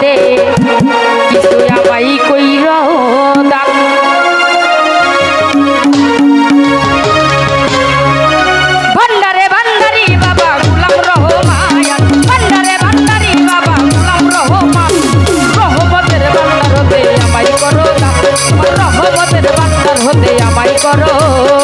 দে কিছু আবাই কই রাম ভান্ডারে ভান্ডারি বাবা গুলাম রহমান ভান্ডারে ভান্ডারি বাবা গুলাম রহমান রহমতের ভান্ডার হতে আমাই করো রহমতের ভান্ডার হতে আমাই করো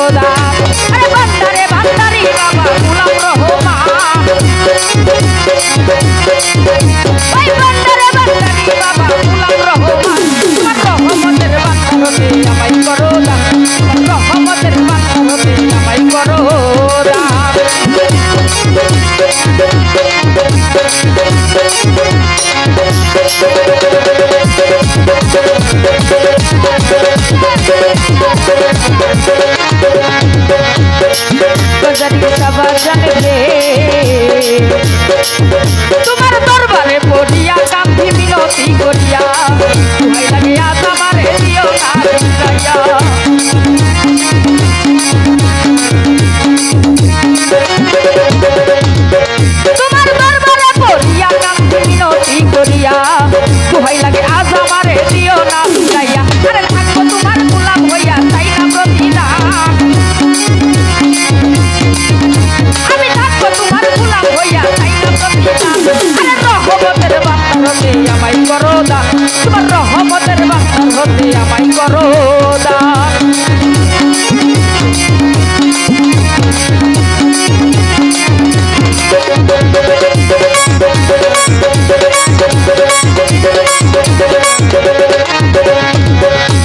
তোমার দরবারে পড়িয়া কান্তি মিনতি করিয়া তুই লাগিয়া তোমারে দিও না যাইয়া Thank you.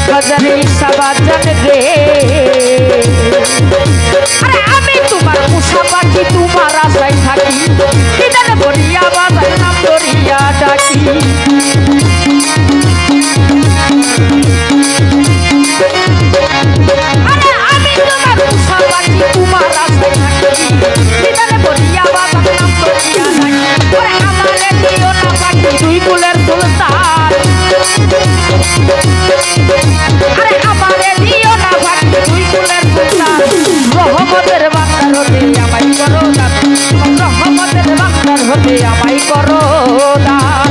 गजरे सवा जन रे সীতার বন্ধু কাজে আমায় করো দান।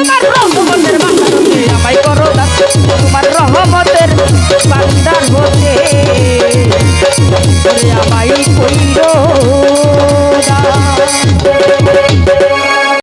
তোমার